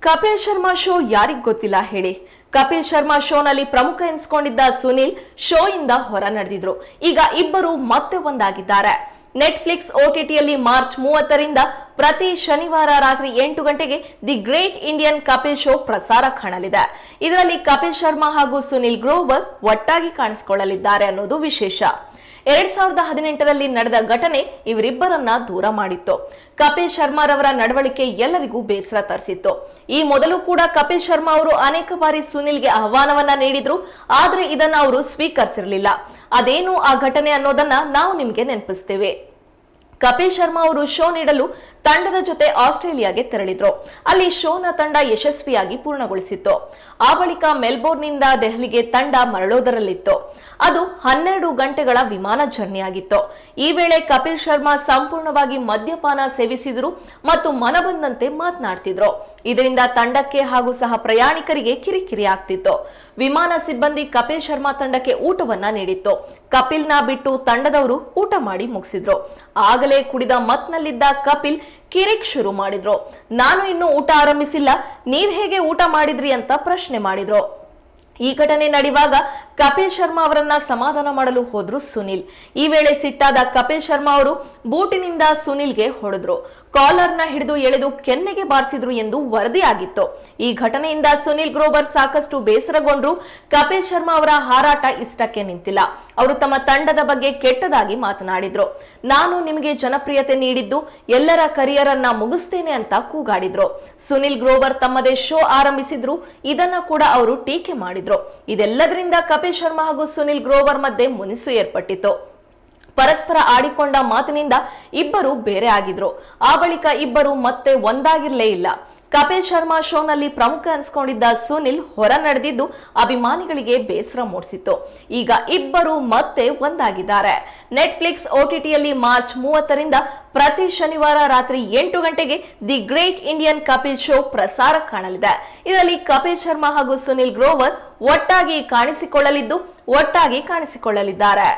Kapil Sharma show ಯಾರಿಗ್ ಗೊತ್ತಿಲ್ಲ ಹೇಳಿ. ಕಪಿಲ್ ಶರ್ಮಾ ಶೋನಲ್ಲಿ ಪ್ರಮುಖ ಎನಿಸ್ಕೊಂಡಿದ್ದ ಸುನಿಲ್ ಶೋ ಹೊರ ನಡೆದಿದ್ರು. ಈಗ ಇಬ್ಬರು ಮತ್ತೆ ಒಂದಾಗಿದ್ದಾರೆ. ನೆಟ್ಫ್ಲಿಕ್ಸ್ ಓಟಿಟಿಯಲ್ಲಿ ಮಾರ್ಚ್ ಮೂವತ್ತರಿಂದ ಪ್ರತಿ ಶನಿವಾರ ರಾತ್ರಿ ಎಂಟು ಗಂಟೆಗೆ the great Indian Kapil show ಪ್ರಸಾರ ಕಾಣಲಿದೆ. ಇದರಲ್ಲಿ ಕಪಿಲ್ ಶರ್ಮಾ ಹಾಗೂ ಸುನಿಲ್ ಗ್ರೋವರ್ ಒಟ್ಟಾಗಿ ಕಾಣಿಸಿಕೊಳ್ಳಲಿದ್ದಾರೆ ಅನ್ನೋದು ವಿಶೇಷ. ಎರಡ್ ಸಾವಿರದ ಹದಿನೆಂಟರಲ್ಲಿ ನಡೆದ ಘಟನೆ ಇವರಿಬ್ಬರನ್ನ ದೂರ ಮಾಡಿತ್ತು. ಕಪಿಲ್ ಶರ್ಮಾರವರ ನಡವಳಿಕೆ ಎಲ್ಲರಿಗೂ ಬೇಸರ ತರಿಸಿತ್ತು. ಈ ಮೊದಲು ಕೂಡ ಕಪಿಲ್ ಶರ್ಮಾ ಅವರು ಅನೇಕ ಬಾರಿ ಸುನಿಲ್ಗೆ ಆಹ್ವಾನವನ್ನ ನೀಡಿದ್ರು, ಆದ್ರೆ ಇದನ್ನ ಅವರು ಸ್ವೀಕರಿಸಿರಲಿಲ್ಲ. ಅದೇನು ಆ ಘಟನೆ ಅನ್ನೋದನ್ನ ನಾವು ನಿಮ್ಗೆ ನೆನಪಿಸ್ತೇವೆ. ಕಪಿಲ್ ಶರ್ಮಾ ಅವರು ಶೋ ನೀಡಲು ತಂಡದ ಜೊತೆ ಆಸ್ಟ್ರೇಲಿಯಾಗೆ ತೆರಳಿದ್ರು. ಅಲ್ಲಿ ಶೋನ ತಂಡ ಯಶಸ್ವಿಯಾಗಿ ಪೂರ್ಣಗೊಳಿಸಿತ್ತು. ಆ ಬಳಿಕ ಮೆಲ್ಬೋರ್ನ್ನಿಂದ ದೆಹಲಿಗೆ ತಂಡ ಮರಳೋದರಲ್ಲಿತ್ತು. ಅದು ಹನ್ನೆರಡು ಗಂಟೆಗಳ ವಿಮಾನ ಜರ್ನಿ ಆಗಿತ್ತು ಈ ವೇಳೆ ಕಪಿಲ್ ಶರ್ಮಾ ಸಂಪೂರ್ಣವಾಗಿ ಮದ್ಯಪಾನ ಸೇವಿಸಿದ್ರು ಮತ್ತು ಮನಬಂದಂತೆ ಮಾತನಾಡ್ತಿದ್ರು. ಇದರಿಂದ ತಂಡಕ್ಕೆ ಹಾಗೂ ಸಹ ಪ್ರಯಾಣಿಕರಿಗೆ ಕಿರಿಕಿರಿ ಆಗ್ತಿತ್ತು. ವಿಮಾನ ಸಿಬ್ಬಂದಿ ಕಪಿಲ್ ಶರ್ಮಾ ತಂಡಕ್ಕೆ ಊಟವನ್ನ ನೀಡಿತ್ತು. ಕಪಿಲ್ನ ಬಿಟ್ಟು ತಂಡದವರು ಊಟ ಮಾಡಿ ಮುಗಿಸಿದ್ರು. ಆಗಲೇ ಕುಡಿದ ಮತ್ನಲ್ಲಿದ್ದ ಕಪಿಲ್ ಕಿರಿಕ್ ಶುರು ಮಾಡಿದ್ರು. ನಾನು ಇನ್ನು ಊಟ ಆರಂಭಿಸಿಲ್ಲ, ನೀವ್ ಹೇಗೆ ಊಟ ಮಾಡಿದ್ರಿ ಅಂತ ಪ್ರಶ್ನೆ ಮಾಡಿದ್ರು. ಈ ಘಟನೆ ನಡೆಯುವಾಗ ಕಪಿಲ್ ಶರ್ಮಾ ಅವರನ್ನ ಸಮಾಧಾನ ಮಾಡಲು ಹೋದ್ರು ಸುನಿಲ್. ಈ ವೇಳೆ ಸಿಟ್ಟಾದ ಕಪಿಲ್ ಶರ್ಮಾ ಅವರು ಬೂಟಿನಿಂದ ಸುನಿಲ್ಗೆ ಹೊಡೆದ್ರು. ಕಾಲರ್ನ ಹಿಡಿದು ಎಳೆದು ಕೆನ್ನೆಗೆ ಬಾರಿಸಿದ್ರು ಎಂದು ವರದಿಯಾಗಿತ್ತು. ಈ ಘಟನೆಯಿಂದ ಸುನಿಲ್ ಗ್ರೋವರ್ ಸಾಕಷ್ಟು ಬೇಸರಗೊಂಡ್ರು. ಕಪಿಲ್ ಶರ್ಮಾ ಅವರ ಹಾರಾಟ ಇಷ್ಟಕ್ಕೆ ನಿಂತಿಲ್ಲ. ಅವರು ತಮ್ಮ ತಂಡದ ಬಗ್ಗೆ ಕೆಟ್ಟದಾಗಿ ಮಾತನಾಡಿದ್ರು. ನಾನು ನಿಮಗೆ ಜನಪ್ರಿಯತೆ ನೀಡಿದ್ದು, ಎಲ್ಲರ ಕರಿಯರ್ ಅನ್ನ ಮುಗಿಸ್ತೇನೆ ಅಂತ ಕೂಗಾಡಿದ್ರು. ಸುನಿಲ್ ಗ್ರೋವರ್ ತಮ್ಮದೇ ಶೋ ಆರಂಭಿಸಿದ್ರು. ಇದನ್ನ ಕೂಡ ಅವರು ಟೀಕೆ ಮಾಡಿದ್ರು. ಇದೆಲ್ಲದರಿಂದ ಕಪಿಲ್ ಶರ್ಮಾ ಹಾಗೂ ಸುನಿಲ್ ಗ್ರೋವರ್ ಮಧ್ಯೆ ಮುನಿಸು ಏರ್ಪಟ್ಟಿತ್ತು. ಪರಸ್ಪರ ಆಡಿಕೊಂಡ ಮಾತಿನಿಂದ ಇಬ್ಬರು ಬೇರೆ ಆಗಿದ್ರು. ಆ ಬಳಿಕ ಇಬ್ಬರು ಮತ್ತೆ ಒಂದಾಗಿರ್ಲೇ ಇಲ್ಲ. ಕಪಿಲ್ ಶರ್ಮಾ ಶೋನಲ್ಲಿ ಪ್ರಮುಖ ಅನ್ಸ್ಕೊಂಡಿದ್ದ ಸುನಿಲ್ ಹೊರ ನಡೆದಿದ್ದು ಅಭಿಮಾನಿಗಳಿಗೆ ಬೇಸರ ಮೂಡಿಸಿತ್ತು. ಈಗ ಇಬ್ಬರು ಮತ್ತೆ ಒಂದಾಗಿದ್ದಾರೆ. ನೆಟ್ಫ್ಲಿಕ್ಸ್ ಓಟಿಟಿಯಲ್ಲಿ ಮಾರ್ಚ್ ಮೂವತ್ತರಿಂದ ಪ್ರತಿ ಶನಿವಾರ ರಾತ್ರಿ ಎಂಟು ಗಂಟೆಗೆ the great Indian Kapil show ಪ್ರಸಾರ ಕಾಣಲಿದೆ. ಇದರಲ್ಲಿ ಕಪಿಲ್ ಶರ್ಮಾ ಹಾಗೂ ಸುನಿಲ್ ಗ್ರೋವರ್ ಒಟ್ಟಾಗಿ ಕಾಣಿಸಿಕೊಳ್ಳಲಿದ್ದು, ಒಟ್ಟಾಗಿ ಕಾಣಿಸಿಕೊಳ್ಳಲಿದ್ದಾರೆ.